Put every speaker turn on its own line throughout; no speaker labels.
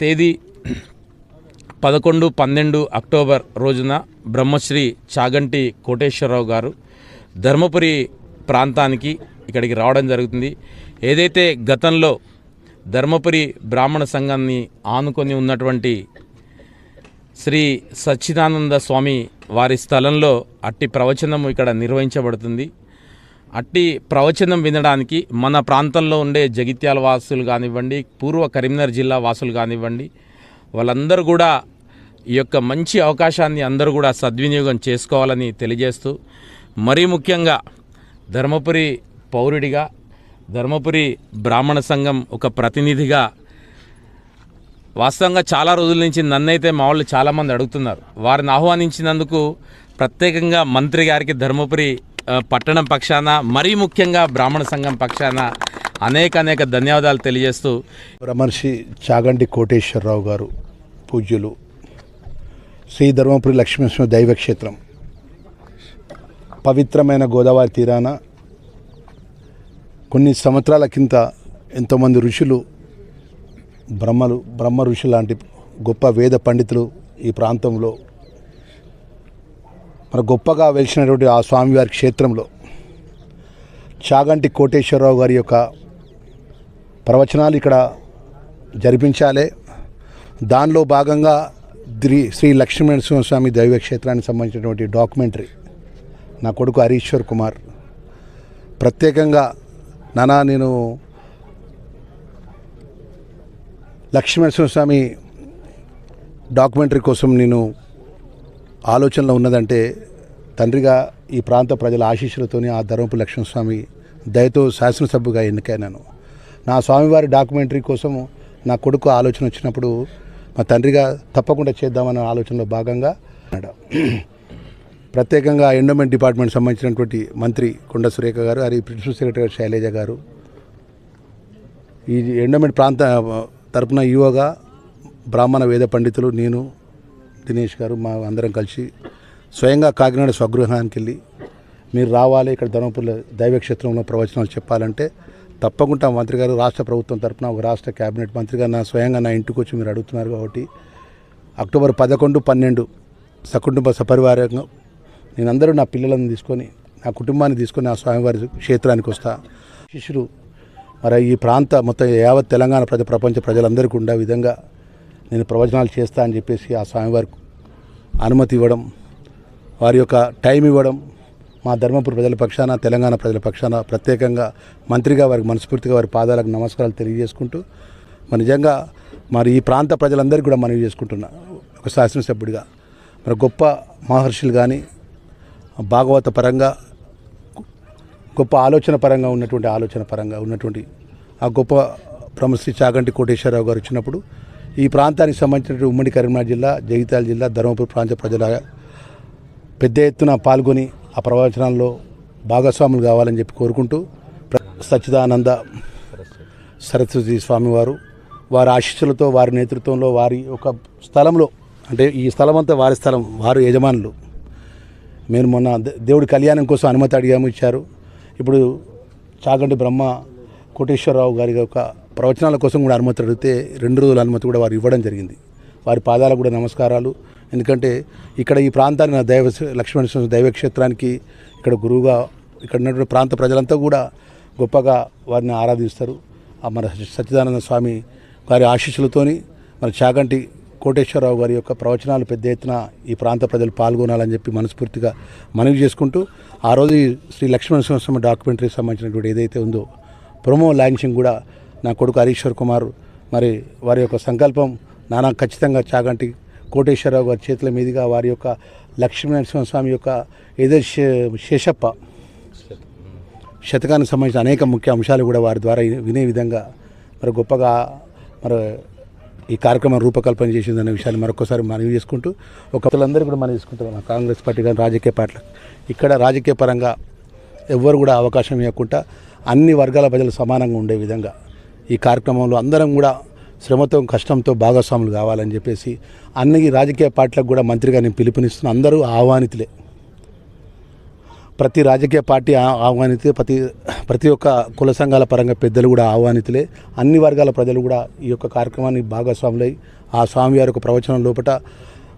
తేదీ పదకొండు పన్నెండు అక్టోబర్ రోజున బ్రహ్మశ్రీ చాగంటి కోటేశ్వరరావు గారు ధర్మపురి ప్రాంతానికి ఇక్కడికి రావడం జరుగుతుంది. ఏదైతే గతంలో ధర్మపురి బ్రాహ్మణ సంఘాన్ని ఆనుకొని ఉన్నటువంటి శ్రీ సచ్చిదానంద స్వామి వారి స్థలంలో అట్టి ప్రవచనం ఇక్కడ నిర్వహించబడుతుంది. అట్టి ప్రవచనం వినడానికి మన ప్రాంతంలో ఉండే జగిత్యాల వాసులు కానివ్వండి పూర్వ కరీంనగర్ జిల్లా వాసులు కానివ్వండి వాళ్ళందరూ కూడా ఈ యొక్క మంచి అవకాశాన్ని అందరూ కూడా సద్వినియోగం చేసుకోవాలని తెలియజేస్తూ మరీ ముఖ్యంగా ధర్మపురి పౌరుడిగా ధర్మపురి బ్రాహ్మణ సంఘం ఒక ప్రతినిధిగా వాస్తవంగా చాలా రోజుల నుంచి నన్నైతే మా వాళ్ళు చాలామంది అడుగుతున్నారు. వారిని ఆహ్వానించినందుకు ప్రత్యేకంగా మంత్రి గారికి ధర్మపురి పట్టణం పక్షాన మరీ ముఖ్యంగా బ్రాహ్మణ సంఘం పక్షాన అనేక అనేక ధన్యవాదాలు తెలియజేస్తూ
బ్రహ్మర్షి చాగంటి కోటేశ్వరరావు గారు పూజ్యులు శ్రీ ధర్మపురి లక్ష్మీనరసింహ దైవక్షేత్రం. పవిత్రమైన గోదావరి తీరాన కొన్ని సంవత్సరాల కింద ఎంతోమంది ఋషులు బ్రహ్మలు బ్రహ్మ ఋషులు లాంటి గొప్ప వేద పండితులు ఈ ప్రాంతంలో మన గొప్పగా వెలిసినటువంటి ఆ స్వామివారి క్షేత్రంలో చాగంటి కోటేశ్వరరావు గారి యొక్క ప్రవచనాలు ఇక్కడ జరిపించాలి. దానిలో భాగంగా శ్రీ శ్రీ లక్ష్మీనరసింహస్వామి దైవ క్షేత్రానికి సంబంధించినటువంటి డాక్యుమెంటరీ నా కొడుకు హరీశ్వర్ కుమార్. ప్రత్యేకంగా నానా నేను లక్ష్మీనరసింహస్వామి డాక్యుమెంటరీ కోసం నేను ఆలోచనలో ఉన్నదంటే తండ్రిగా ఈ ప్రాంత ప్రజల ఆశీస్సులతోని ఆ ధర్మపు లక్ష్మణస్వామి దయతో శాసనసభ్యుగా ఎన్నికైనాను నా స్వామివారి డాక్యుమెంటరీ కోసం నా కొడుకు ఆలోచన వచ్చినప్పుడు మా తండ్రిగా తప్పకుండా చేద్దామన్న ఆలోచనలో భాగంగా అన్నాడు. ప్రత్యేకంగా ఎండోమెంట్ డిపార్ట్మెంట్ సంబంధించినటువంటి మంత్రి కొండ సురేఖ గారు అది ప్రిన్సిపల్ సెక్రటరీ శైలజ గారు ఈ ఎండోమెంట్ ప్రాంత తరపున యువగా బ్రాహ్మణ వేద పండితులు నేను దినేష్ గారు మా అందరం కలిసి స్వయంగా కాకినాడ స్వగృహానికి వెళ్ళి మీరు రావాలి ఇక్కడ ధర్మపురిలో దైవక్షేత్రంలో ప్రవచనాలు చెప్పాలంటే తప్పకుండా మంత్రి గారు రాష్ట్ర ప్రభుత్వం తరపున ఒక రాష్ట్ర కేబినెట్ మంత్రిగా నా స్వయంగా నా ఇంటికి వచ్చి మీరు అడుగుతున్నారు కాబట్టి అక్టోబర్ పదకొండు పన్నెండు సకుటుంబ సపరివారంగా నేనందరూ నా పిల్లలను తీసుకొని నా కుటుంబాన్ని తీసుకొని ఆ స్వామివారి క్షేత్రానికి వస్తా. శిష్యులు మరి ఈ ప్రాంత మొత్తం యావత్ తెలంగాణ ప్రజ ప్రపంచ ప్రజలందరికీ ఉండే విధంగా నేను ప్రవచనాలు చేస్తా అని చెప్పేసి ఆ స్వామివారికి అనుమతి ఇవ్వడం వారి యొక్క టైం ఇవ్వడం మా ధర్మపురి ప్రజల పక్షాన తెలంగాణ ప్రజల పక్షాన ప్రత్యేకంగా మంత్రిగా వారికి మనస్ఫూర్తిగా వారి పాదాలకు నమస్కారాలు తెలియజేసుకుంటూ మరి నిజంగా మరి ఈ ప్రాంత ప్రజలందరికీ కూడా మనవి చేసుకుంటున్నా ఒక శాసనసభ్యుడిగా. మరి గొప్ప మహర్షులు కానీ భాగవత పరంగా గొప్ప ఆలోచన పరంగా ఉన్నటువంటి ఆలోచన పరంగా ఉన్నటువంటి ఆ గొప్ప బ్రహ్మశ్రీ చాగంటి కోటేశ్వరరావు గారు వచ్చినప్పుడు ఈ ప్రాంతానికి సంబంధించిన ఉమ్మడి కరీంనగర్ జిల్లా జగిత్యాల జిల్లా ధర్మపురి ప్రాంత ప్రజల పెద్ద ఎత్తున పాల్గొని ఆ ప్రవచనాల్లో భాగస్వాములు కావాలని చెప్పి కోరుకుంటూ సచ్చిదానంద సరస్వతి స్వామివారు వారి ఆశీస్సులతో వారి నేతృత్వంలో వారి ఒక స్థలంలో అంటే ఈ స్థలం అంతా వారి స్థలం వారు యజమానులు. మేము మొన్న దేవుడి కళ్యాణం కోసం అనుమతి అడిగాము ఇచ్చారు. ఇప్పుడు చాగంటి బ్రహ్మ కోటేశ్వరరావు గారి యొక్క ప్రవచనాల కోసం కూడా అనుమతి అడిగితే రెండు రోజుల అనుమతి కూడా వారు ఇవ్వడం జరిగింది. వారి పాదాలకు కూడా నమస్కారాలు. ఎందుకంటే ఇక్కడ ఈ ప్రాంతాన్ని నా దైవ లక్ష్మణ దైవక్షేత్రానికి ఇక్కడ గురువుగా ఇక్కడ ఉన్నటువంటి ప్రాంత ప్రజలంతా కూడా గొప్పగా వారిని ఆరాధిస్తారు. మన సచ్చిదానంద స్వామి వారి ఆశీస్సులతోని మన చాగంటి కోటేశ్వరరావు గారి యొక్క ప్రవచనాలు పెద్ద ఎత్తున ఈ ప్రాంత ప్రజలు పాల్గొనాలని చెప్పి మనస్ఫూర్తిగా మనవి చేసుకుంటూ ఆ రోజు శ్రీ లక్ష్మణ స్వామి డాక్యుమెంటరీకి సంబంధించినటువంటి ఏదైతే ఉందో ప్రొమో లాంచింగ్ కూడా నా కొడుకు హరీశ్వర్ కుమార్ మరి వారి యొక్క సంకల్పం నానా ఖచ్చితంగా చాగంటి కోటేశ్వరరావు గారి చేతుల మీదుగా వారి యొక్క లక్ష్మీనరసింహ స్వామి యొక్క ఏదో శేషప్ప శతకానికి సంబంధించిన అనేక ముఖ్య అంశాలు కూడా వారి ద్వారా వినే విధంగా మరి గొప్పగా మరి ఈ కార్యక్రమం రూపకల్పన చేసిందనే విషయాన్ని మరొకసారి మనవి చేసుకుంటూ ఒక కూడా మనం తీసుకుంటారు మన కాంగ్రెస్ పార్టీ కానీ రాజకీయ పార్టీలు ఇక్కడ రాజకీయ పరంగా ఎవ్వరు కూడా అవకాశం ఇవ్వకుండా అన్ని వర్గాల ప్రజలు సమానంగా ఉండే విధంగా ఈ కార్యక్రమంలో అందరం కూడా శ్రమతో కష్టంతో భాగస్వాములు కావాలని చెప్పేసి అన్ని రాజకీయ పార్టీలకు కూడా మంత్రిగా నేను పిలుపునిస్తున్న అందరూ ఆహ్వానితులే. ప్రతి రాజకీయ పార్టీ ఆ- ఆహ్వానితే ప్రతి ప్రతి ఒక్క కుల సంఘాల పరంగా పెద్దలు కూడా ఆహ్వానితులే. అన్ని వర్గాల ప్రజలు కూడా ఈ యొక్క కార్యక్రమాన్ని భాగస్వాములై ఆ స్వామివారి యొక్క ప్రవచనం లోపల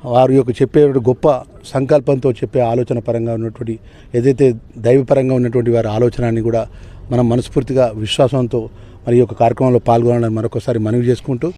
వారి యొక్క చెప్పే గొప్ప సంకల్పంతో చెప్పే ఆలోచన పరంగా ఉన్నటువంటి ఏదైతే దైవపరంగా ఉన్నటువంటి వారి ఆలోచనని కూడా మనం మనస్ఫూర్తిగా విశ్వాసంతో మరి ఈ యొక్క కార్యక్రమంలో పాల్గొనాలని మరొకసారి మనవి చేసుకుంటూ